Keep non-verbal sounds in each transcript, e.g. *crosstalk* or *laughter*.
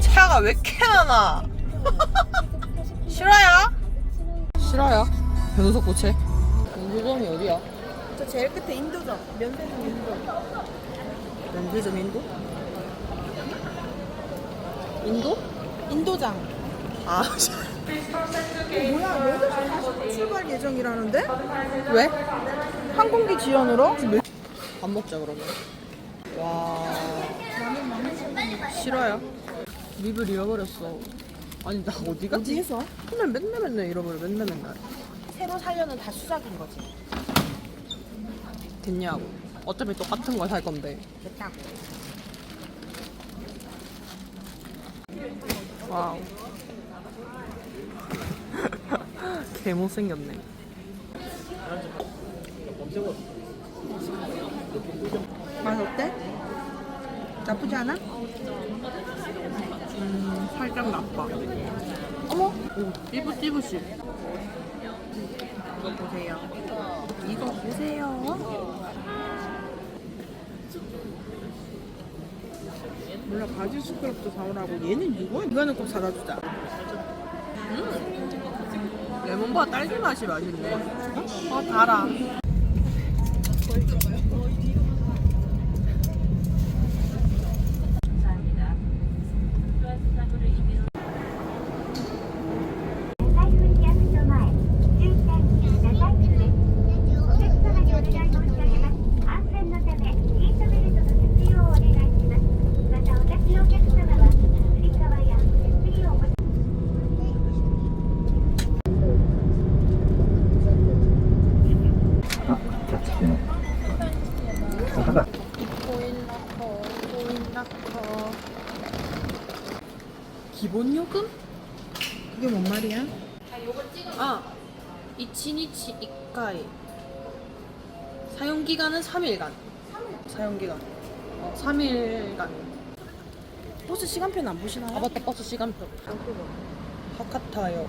차가 왜 이렇게 많아? 실화야? 실화야? 변호석 고체. 인도점이 어디야? 저 제일 끝에 인도점. 면세점 인도. 면세점 인도? 인도? 인도장. 아, 뭐야, 8시 40분 출발 예정이라는데? 왜? 항공기 지연으로? 밥 먹자 그러면. 와. 실화야? 립을 잃어버렸어. 아니 나 어디 갔지? 어디에서? 맨날 맨날 맨날 잃어버려 맨날 맨날. 새로 살려는 다 수작인 거지. 됐냐고. 어차피 똑같은 걸 살 건데. 됐다고. 와우. *laughs* 개 못생겼네. 맛 어때? 나쁘지 않아? 음, 살짝 나빠. 어머, 오, 띠부띠부씨. 이거 보세요. 이거 보세요. 몰라 바질 스크럽도 사오라고 얘는 이거 이거는 꼭 사다 주자. 레몬바 딸기 맛이 맛있네. 어, 달아. 기본 요금? 그게 뭔 말이야? 아, 1日 1回. 사용 기간은 3일간. 사용 기간. 어, 3일간. 버스 시간표는 안 보시나요? 아 맞다 버스 시간표. 하카타요.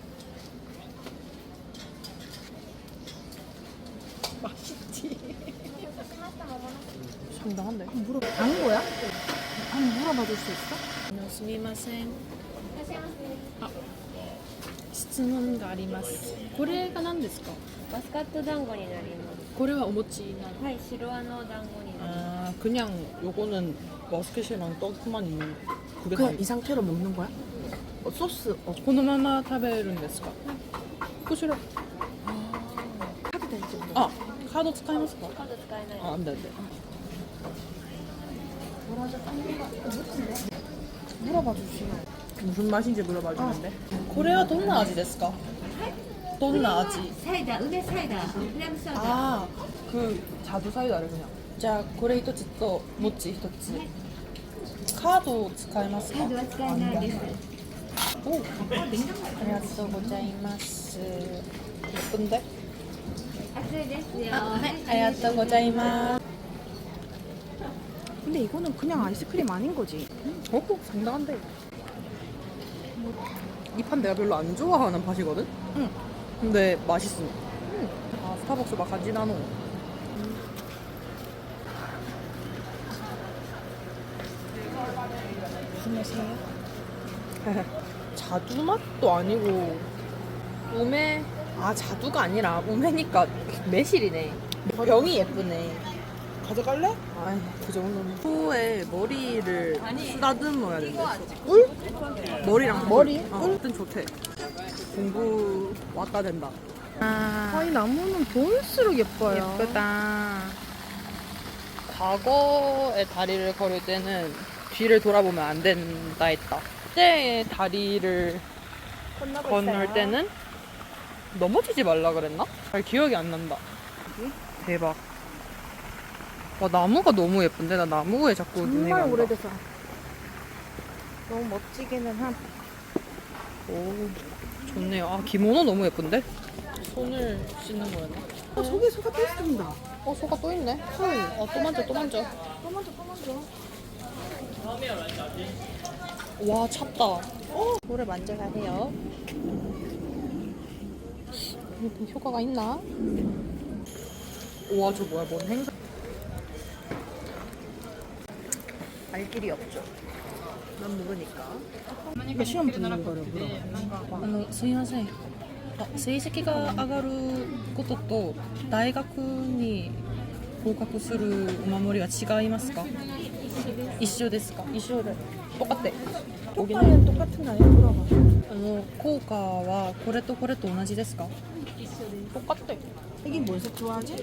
상당한데? 물어봐. 단 거야? 한번 물어봐 줄 수 있어? すみません。あ、質問があります。これが何ですか？マスカット団子になります。これはお餅なの？はい、白あの団子になりま 아, 그냥 요거는 머스켓이랑 떡만 있는 그게 그냥 다 이 상태로 먹는 거야? 어, 소스. 어, このまま食べるんですか？こちら。 카드 되지. あ、カード使いますか？す。カード使えない。あ、안 돼, 안 돼. 물어봐 주시면 무슨 맛인지 물어봐 주는데. 코레아 어. 돈나 아지 ですか? 돈나 아지. 사이다, 은혜 사이다, 플람 사이다. 아, 그 자두 사이다를 그냥. 자, 고래 1つ 또 모찌 1つ. 카드 使いますか? 사이다 왔잖아, 네. 오, 어, 감사합니다. 고자이마스. 예쁜데? 아, 아 네, 네. 아, 네. 감사합니다. 근데 이거는 그냥 아이스크림 아닌 거지. 어? 상당한데. 이 판 내가 별로 안 좋아하는 팥이거든? 응. 근데 맛있음. 아, 스타벅스 막 간지 나노. 무슨 맛이에요? 자두 맛도 아니고 우메 아 자두가 아니라 우메니까 매실이네 병이 예쁘네 가져갈래? 아이 그 정도는 후에 머리를 쓰다듬어야 된대 꿀? 머리랑 머리? 어, 꿀? 좋대 공부 왔다 된다 아, 이 나무는 볼수록 예뻐요. 예쁘다 과거의 다리를 걸을 때는 뒤를 돌아보면 안 된다 했다 그때의 다리를 건널 때는 넘어지지 말라 그랬나? 잘 기억이 안 난다. 대박. 와 나무가 너무 예쁜데 나 나무에 자꾸 눈이 정말. 오래돼서. 너무 멋지기는 함. 오, 좋네요. 아, 기모노 너무 예쁜데? 손을 씻는 거였나? 어, 속에 소가 또 있습니다. 어, 소가 또 있네. 헐. 어, 또 만져, 또 만져. 또 만져, 또 만져. 와, 찹다. 어, 볼을 만져야 해요. 음, 효과가 있나? 우와, 저 뭐야, 뭔 행사? 알 길이 없죠. 난 모르니까. 이거 시험 듣는 거를 물어봐. あのすみませんあ成績が上がることと大学に合格するお守りは違いますか一緒ですか一緒で 똑같대. 효과는 똑같은가요? 물어봐. あの効果はこれとこれと同じですか 똑같대. 이게 뭔색 좋아하지?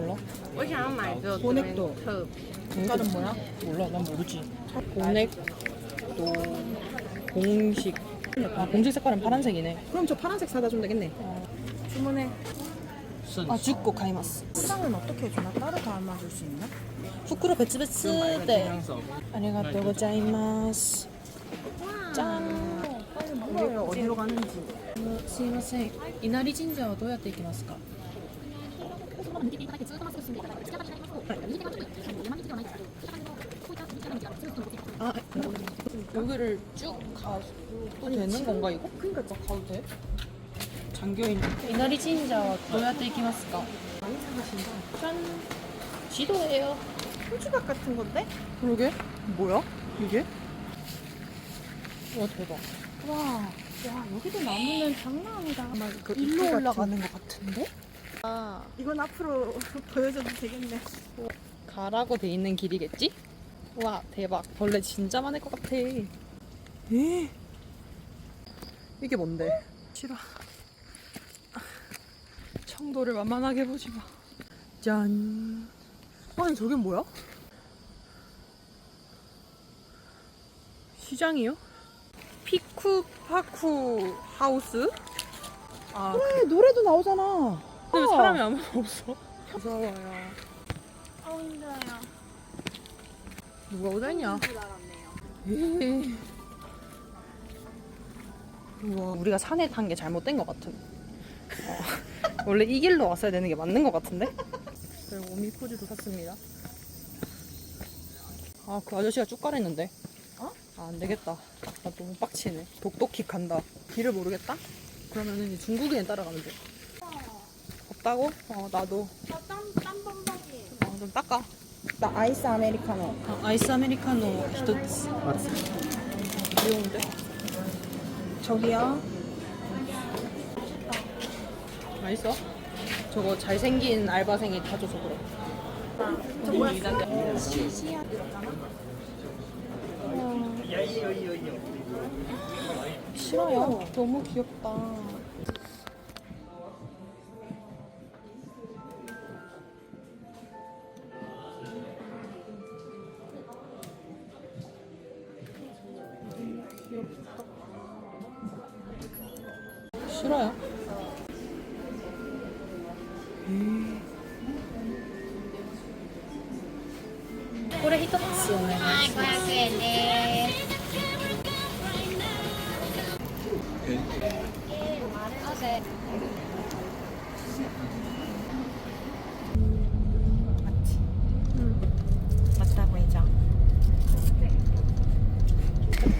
몰라? 我想要买这个 보넥도. 색깔은 뭐야? 몰라, 난 모르지. 공액, 또 공식. 아, 공식 색깔은 파란색이네. 그럼 저 파란색 사다 주면 되겠네. 주문해. 아 10個買います 포장은 어떻게 해주나? 따로 담아줄 수 있나? 袋別々でありがとうございます짠 빨리 물어요. 어디로 가는지. あのすいません稲荷神社はどうやって行きますか 아, 여기를 쭉 가도 되는 건가 이거? 그러니까 진짜 가도 돼? 잠겨 있는. 이나리 진자 도야테 이키마스까? 많이 사가신다. 짠. 지도예요. 호주박 같은 건데? 그러게. 뭐야? 이게? 와 대박. 와. 야 여기도 나무는 장난 아니다. 막 그 일로 올라가는 것 같은데? 같은- 이건 앞으로 *laughs* 보여줘도 되겠네. 가라고 돼 있는 길이겠지? 와 대박 벌레 진짜 많을 것 같아 에 이게 뭔데? 싫어 청도를 만만하게 보지 마 짠 아니 저게 뭐야? 시장이요? 피쿠파쿠 하우스? 아 그래 노래도 나오잖아. 근데 왜 사람이 아무도 없어? 무서워요 아 힘들어요. 누가 오다냐? 에이. 우와, 우리가 산에 탄 게 잘못된 것 같은. 어, 원래 이 길로 왔어야 되는 게 맞는 것 같은데? 그리고 오미포즈도 샀습니다. 아, 그 아저씨가 쭉 가랬는데. 어? 아, 안 되겠다. 나 너무 빡치네. 독독히 간다. 길을 모르겠다? 그러면은 이제 중국인에 따라가면 돼. 없다고? 어, 나도. 어, 좀 닦아. 나 아이스 아메리카노. あアイスアメリカノ一つ 귀여운데? 저기요. 맛있어? 저거 잘생긴 알바생이 타줘서 그래. 싫어요. 너무 귀엽다. りトップお願いします。500円です。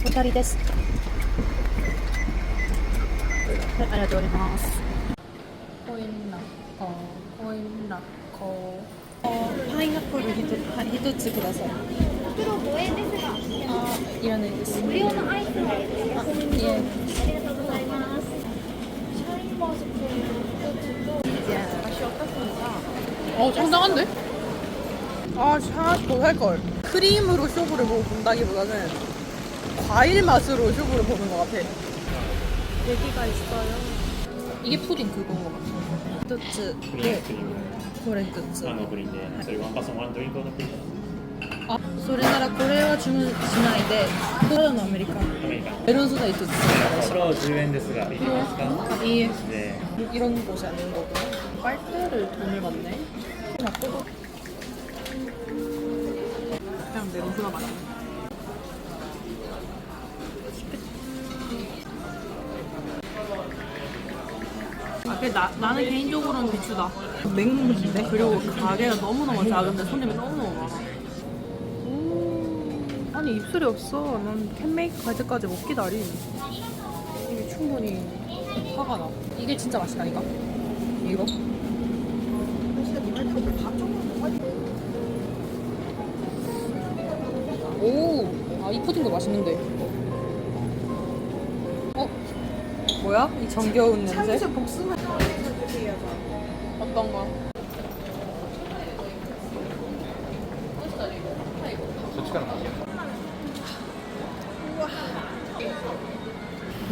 おたです。はい、ありがとうございます。コインラッコ、コインラッコ。 어, 파인애플 히토츠 구다사이. 프로 모에 데스가. 아, 이러는 데스. 무료 아이스. 아, 예. 어, 상당한데? 아, 하나씩 더 살걸. 크림으로 쇼부를 보고 본다기보다는 과일 맛으로 쇼부를 보는 것 같아. 여기가 있어요. 이게 푸딩 그거인 것 같아. 히토츠. 네. 네. これ一つあのプリンで、それワンパスワンドリンクのプリンあそれならこれは注文しないでただのアメリカンアメリカンメロンソーダ一つそれを10円ですがいりますかあいいえで 이런 곳이 아닌 거고. 빨대를 돈을 받네. 놔둬도 그냥 내 로스가 맞네. 아, 그 나, 나는 개인적으로는 비추다. 맹물인데? 그리고 가게가 너무너무 작은데 손님이 너무너무 많아. 오, 아니 입술이 없어. 난 캔메이크 갈 때까지 못 기다림. 이게 충분히 화가 나. 이게 진짜 맛있다니까? 이거? 오, 아, 이 푸딩도 맛있는데. 뭐야? 이 정겨운 냄새? 복숭아 어떤 거?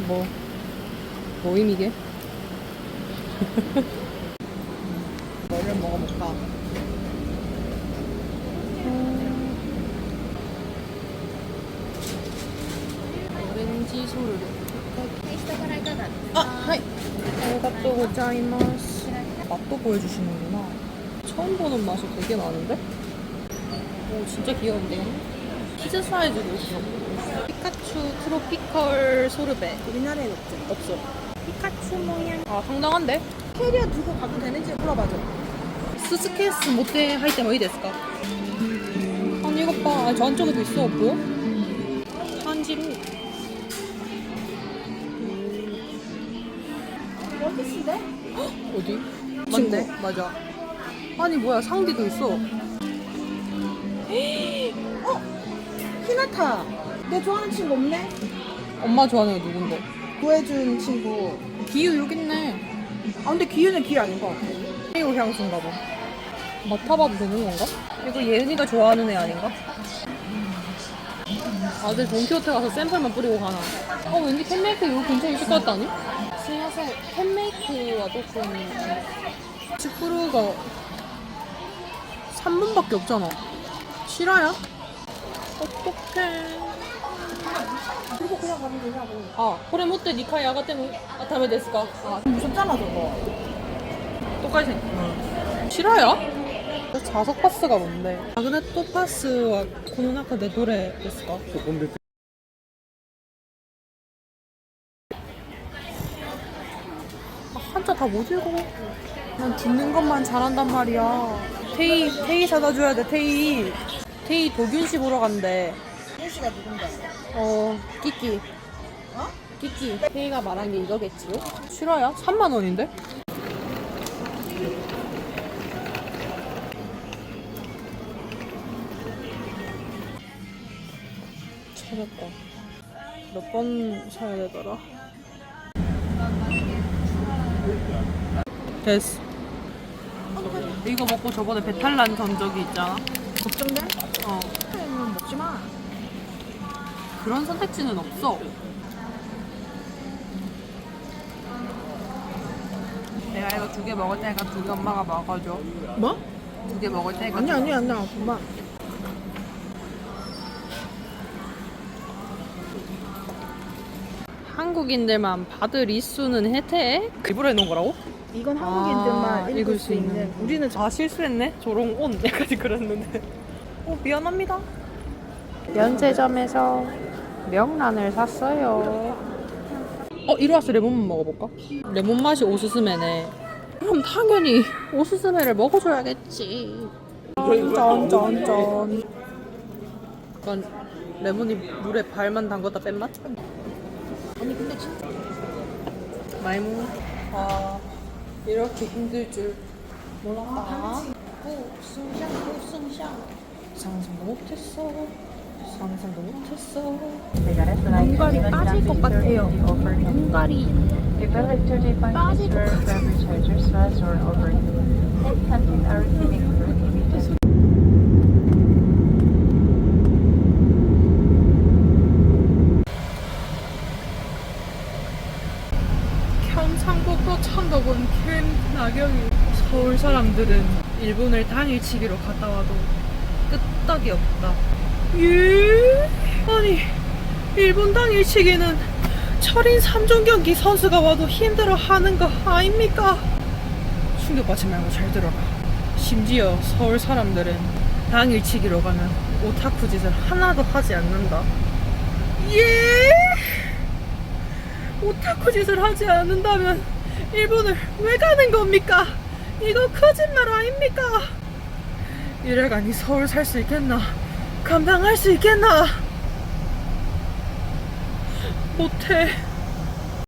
뭐 뭐임 이게? 뭐를 먹어볼까? 오렌지 소르. 아, 하이. 아리가또 고자이마스. 맛도 보여주시는구나. 처음 보는 맛이 되게 많은데? 오, 진짜 귀여운데요? 키즈 사이즈도 있어. 피카츄 트로피컬 소르베. 우리나라엔 없죠 없어. 피카츄 모양. 아, 상당한데? 캐리어 두고 가도 되는지 물어봐줘 スーツケース持って入ってもいいですか 아니 이것 봐. 아니, 저 안쪽에도 있어. 보 어디? 맞네. 맞아. 아니 뭐야 상디도 있어. *gasps* 히나타 내 좋아하는 친구 없네? 엄마 좋아하는 애 누군데? 구해준 친구 기유 여기 있네. 아 근데 기회는 기회 아닌 것 같아 이거 향수인가 봐. 맡아봐도 되는 건가? 이거 예은이가 좋아하는 애 아닌가? 다들 돈키호테 가서 샘플만 뿌리고 가나? 어 왠지 캔메이크 이거 근처에 있을 것 같다 아니? 사실 팬메이크와도 그런 직구루가 3분밖에 없잖아 실화야? 어떡해 그리고 그냥 가면 되냐고 아 그래 못해 니카 야가 때문에 아 다음에 됐을까 아. 아 무섭잖아 저거 똑같이 응. 실화야? 자석 파스가 뭔데? 아그네토 파스와 코노나카 내 노래 됐을까? 한자 다 못 읽어. 난 듣는 것만 잘한단 말이야. 테이, 테이 사다 줘야 돼, 테이. 테이 도균 씨 보러 간대. 현 씨가 누군데? 어, 끼끼. 어? 끼끼. 테이가 말한 게 이거겠지요? 실화야? 3만 원인데? 찾았다. 몇 번 사야 되더라? 됐어. 이거 먹고 저번에 배탈 난 전적이 있잖아. 걱정돼? 어. 음, 먹지 마 그런 선택지는 없어. 내가 이거 두 개 먹을 테니까 두 개 엄마가 먹어줘. 뭐? 두 개 먹을 테니까. 아니 아니 아니야 그만 한국인들만 받을 이수는 혜택? 일부러 해놓은 거라고? 이건 한국인들만 아, 읽을 수 있는 우리는 아 실수했네. 조롱 온 약간 그랬는데. 어 미안합니다. 면세점에서 명란을 샀어요. 어 이로와스 레몬만 먹어볼까? 레몬 맛이 오스스메네. 그럼 당연히 오스스메를 먹어줘야겠지. 짠짠짠. 약간 레몬이 물에 발만 담궜다 뺀 맛? 아니 근데 진짜 마이무. 아 이렇게 힘들 줄 몰랐다. 승향 승향 상상도 못했어. 상상도 못했어. 눈깔이 빠질 것 같아요. define reserve beverage charger 사람들은 일본을 당일치기로 갔다 와도 끄떡이 없다. 예? 아니 일본 당일치기는 철인 3종 경기 선수가 와도 힘들어 하는 거 아닙니까? 충격받지 말고 잘 들어라. 심지어 서울 사람들은 당일치기로 가면 오타쿠 짓을 하나도 하지 않는다. 예? 오타쿠 짓을 하지 않는다면 일본을 왜 가는 겁니까? 이거 거짓말 아닙니까? 이래가니 서울 살 수 있겠나? 감당할 수 있겠나? 못해.